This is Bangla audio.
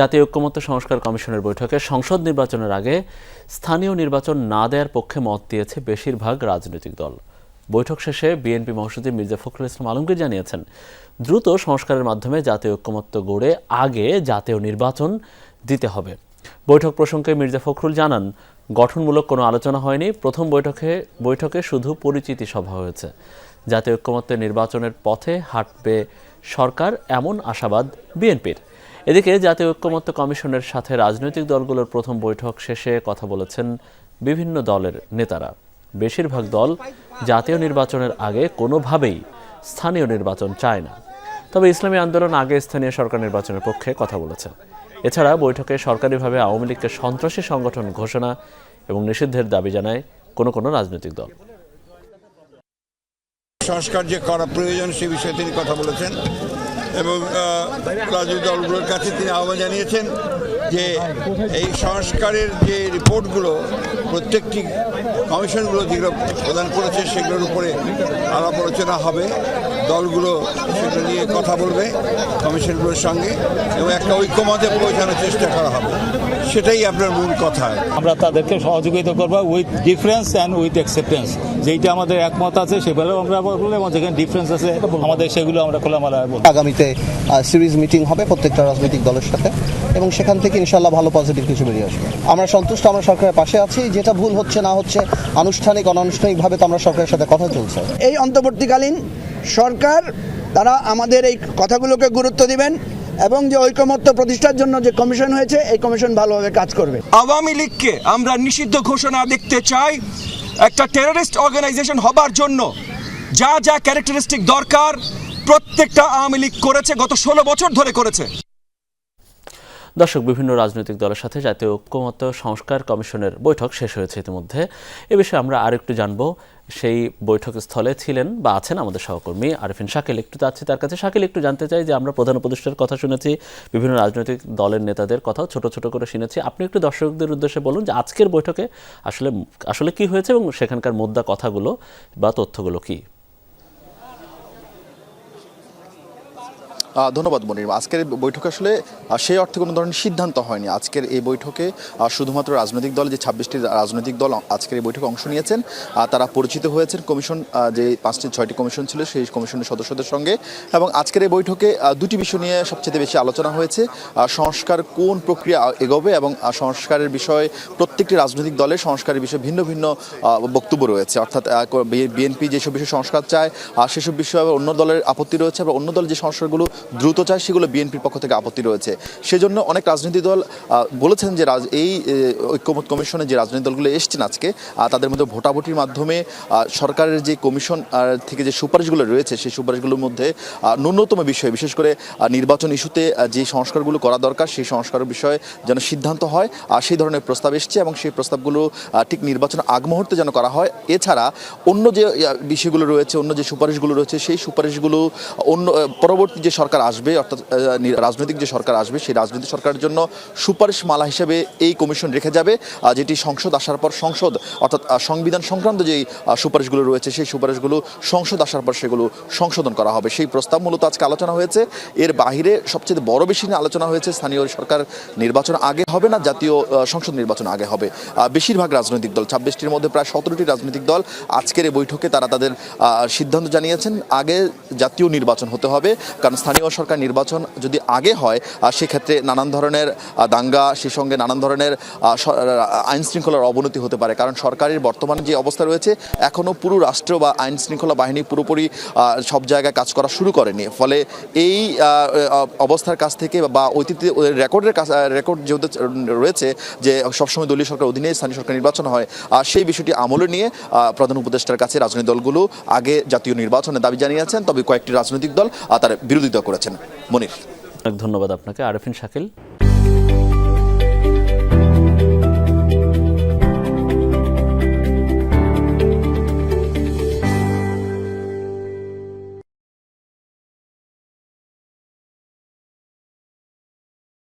জাতীয় ঐক্যমত্য সংস্কার কমিশনের বৈঠকে সংসদ নির্বাচনের আগে স্থানীয় নির্বাচন না দেওয়ার পক্ষে মত দিয়েছে বেশিরভাগ রাজনৈতিক দল। বৈঠক শেষে বিএনপি মহাসচিব মির্জা ফখরুল ইসলাম আলমগীর জানিয়েছেন, দ্রুত সংস্কারের মাধ্যমে জাতীয় ঐক্যমত্য গড়ে আগে জাতীয় নির্বাচন দিতে হবে। বৈঠক প্রসঙ্গে মির্জা ফখরুল জানান, গঠনমূলক কোনো আলোচনা হয়নি। প্রথম বৈঠকে বৈঠকে শুধু পরিচিতি সভা হয়েছে। জাতীয় ঐক্যমত্যের নির্বাচনের পথে হাঁটবে সরকার, এমন আশাবাদ বিএনপির। এদিকে জাতীয় ঐক্যমত্য কমিশনের সাথে রাজনৈতিক দলগুলোর প্রথম বৈঠক শেষে কথা বলেছেন বিভিন্ন দলের নেতারা। বেশিরভাগ দল জাতীয় নির্বাচনের আগে কোনোভাবেই স্থানীয় নির্বাচন চায় না। তবে ইসলামী আন্দোলন আগে স্থানীয় সরকার নির্বাচনের পক্ষে কথা বলেছে। এছাড়া বৈঠকে সরকারিভাবে আওয়ামী লীগকে সন্ত্রাসী সংগঠন ঘোষণা এবং নিষিদ্ধের দাবি জানায় কোনো কোনো রাজনৈতিক দল। সংস্কার যে করা প্রয়োজন সে বিষয়ে তিনি কথা বলেছেন। এবং রাজনৈতিক দলগুলোর কাছে তিনি আহ্বান জানিয়েছেন। যে এই সংস্কারের যে রিপোর্টগুলো প্রত্যেকটি কমিশনগুলো যেগুলো প্রদান করেছে সেগুলোর উপরে আলাপ আলোচনা হবে। দলগুলো সেগুলো নিয়ে কথা বলবে কমিশনগুলোর সঙ্গে এবং একটা ঐক্যমতে পৌঁছানোর চেষ্টা করা হবে। সেটাই আপনার মূল কথা। আমরা তাদেরকে সহযোগিতা করব with difference and with acceptance যেইটা আমাদের একমত আছে সেগুলো আমরা বলব এবং যেখানে ডিফারেন্স আছে আমাদের সেগুলো আমরা খোলামেলা বলব। আগামীতে সিরিজ মিটিং হবে প্রত্যেকটা রাজনৈতিক দলের সাথে এবং সেখান থেকে ইনশাল্লাহ ভালো পজিটিভ কিছু বেরিয়ে আসবে। আমরা সন্তুষ্ট আমরা সরকারের পাশে আছি। যেটা ভুল হচ্ছে না হচ্ছে আনুষ্ঠানিক অনানুষ্ঠানিকভাবে তো আমরা সরকারের সাথে কথা চলছে। এই অন্তর্বর্তীকালীন সরকার তারা আমাদের এই কথাগুলোকে গুরুত্ব দিবেন এবং যে ঐকমত্য প্রতিষ্ঠার জন্য যে কমিশন হয়েছে এই কমিশন ভালোভাবে কাজ করবে। আওয়ামী লীগকে আমরা নিষিদ্ধ ঘোষণা দেখতে চাই একটা টেররিস্ট অর্গানাইজেশন হবার জন্য। যা যা ক্যারেক্টারিস্টিক দরকার প্রত্যেকটা আওয়ামী লীগ করেছে গত ষোলো বছর ধরে করেছে। দর্শক, বিভিন্ন রাজনৈতিক দলের সাথে জাতীয় ঐক্যমত্য সংস্কার কমিশনের বৈঠক শেষ হয়েছে ইতিমধ্যে। এ বিষয়ে আমরা আরেকটু জানব। সেই বৈঠক স্থলে ছিলেন বা আছেন আমাদের সহকর্মী আরিফিন শাকিল। একটু আছে তার কাছে। শাকিল, একটু জানতে চাই যে আমরা প্রধান উপদেষ্টার কথা শুনেছি, বিভিন্ন রাজনৈতিক দলের নেতাদের কথাও ছোট ছোট করে শুনেছি। আপনি একটু দর্শকদের উদ্দেশ্যে বলুন যে আজকের বৈঠকে আসলে আসলে কি হয়েছে এবং সেখানকার মুদ্রা কথাগুলো বা তথ্যগুলো কি? ধন্যবাদ মনির আজকের বৈঠকে আসলে সেই অর্থে কোনো ধরনের সিদ্ধান্ত হয়নি। আজকের এই বৈঠকে শুধুমাত্র রাজনৈতিক দল, যে ছাব্বিশটি রাজনৈতিক দল আজকের এই বৈঠকে অংশ নিয়েছেন তারা পরিচিত হয়েছেন কমিশন যে পাঁচটি, ছয়টি কমিশন ছিল সেই কমিশনের সদস্যদের সঙ্গে। এবং আজকের এই বৈঠকে দুটি বিষয় নিয়ে সবচেয়ে বেশি আলোচনা হয়েছে সংস্কার কোন প্রক্রিয়া এগোবে এবং সংস্কারের বিষয়ে প্রত্যেকটি রাজনৈতিক দলের সংস্কারের বিষয়ে ভিন্ন ভিন্ন বক্তব্য রয়েছে। অর্থাৎ বিএনপি যেসব বিষয়ে সংস্কার চায় আর সেসব বিষয়ে অন্য দলের আপত্তি রয়েছে, আবার অন্য দল যে সংস্কারগুলো দ্রুত চায়, সেগুলো বিএনপির পক্ষ থেকে আপত্তি রয়েছে। সেজন্য অনেক রাজনৈতিক দল বলেছেন যে এই ঐক্যমত কমিশনে যে রাজনৈতিক দলগুলো এসছেন আজকে তাদের মধ্যে ভোটাভুটির মাধ্যমে সরকারের যে কমিশন থেকে যে সুপারিশগুলো রয়েছে, সেই সুপারিশগুলোর মধ্যে ন্যূনতম বিষয়, বিশেষ করে নির্বাচন ইস্যুতে যে সংস্কারগুলো করা দরকার, সেই সংস্কারের বিষয়ে যেন সিদ্ধান্ত হয়, আর সেই ধরনের প্রস্তাব এসছে এবং সেই প্রস্তাবগুলো ঠিক নির্বাচন আগ মুহূর্তে যেন করা হয়। এছাড়া অন্য যে বিষয়গুলো রয়েছে, অন্য যে সুপারিশগুলো রয়েছে, সেই সুপারিশগুলো, অন্য পরবর্তী যে সরকার আসবে, অর্থাৎ রাজনৈতিক যে সরকার আসবে, সেই রাজনৈতিক সরকারের জন্য সুপারিশ মালা হিসেবে এই কমিশন রেখে যাবে যেটি সংসদ আসার পর সংসদ, অর্থাৎ সংবিধান সংক্রান্ত যেই সুপারিশগুলো রয়েছে, সেই সুপারিশগুলো সংসদ আসার পর সেগুলো সংশোধন করা হবে। সেই প্রস্তাব মূলত আজকে আলোচনা হয়েছে। এর বাহিরে সবচেয়ে বড় বেশি আলোচনা হয়েছে স্থানীয় সরকার নির্বাচন আগে হবে না, জাতীয় সংসদ নির্বাচন আগে হবে। বেশিরভাগ রাজনৈতিক দল, ছাব্বিশটির মধ্যে প্রায় সতেরোটি রাজনৈতিক দল আজকের এই বৈঠকে তারা তাদের সিদ্ধান্ত জানিয়েছেন, আগে জাতীয় নির্বাচন হতে হবে, কারণ স্থানীয় সরকার নির্বাচন যদি আগে হয় সেক্ষেত্রে নানান ধরনের দাঙ্গা, সে সঙ্গে নানান ধরনের আইন শৃঙ্খলার অবনতি হতে পারে। কারণ সরকারের বর্তমান যে অবস্থা রয়েছে এখনও পুরো রাষ্ট্র বা আইন শৃঙ্খলা বাহিনী পুরোপুরি সব জায়গায় কাজ করা শুরু করেনি। ফলে এই অবস্থার কাছ থেকে বা ঐতিহ্য রেকর্ডের কাছ রেকর্ড যেহেতু রয়েছে যে সবসময় দলীয় সরকার অধীনে স্থানীয় সরকার নির্বাচন হয়, আর সেই বিষয়টি আমলে নিয়ে প্রধান উপদেষ্টার কাছে রাজনৈতিক দলগুলো আগে জাতীয় নির্বাচনের দাবি জানিয়েছেন। তবে কয়েকটি রাজনৈতিক দল তার বিরোধিতা করেছেন মনির। অনেক ধন্যবাদ আপনাকে। আরফিন শাকিল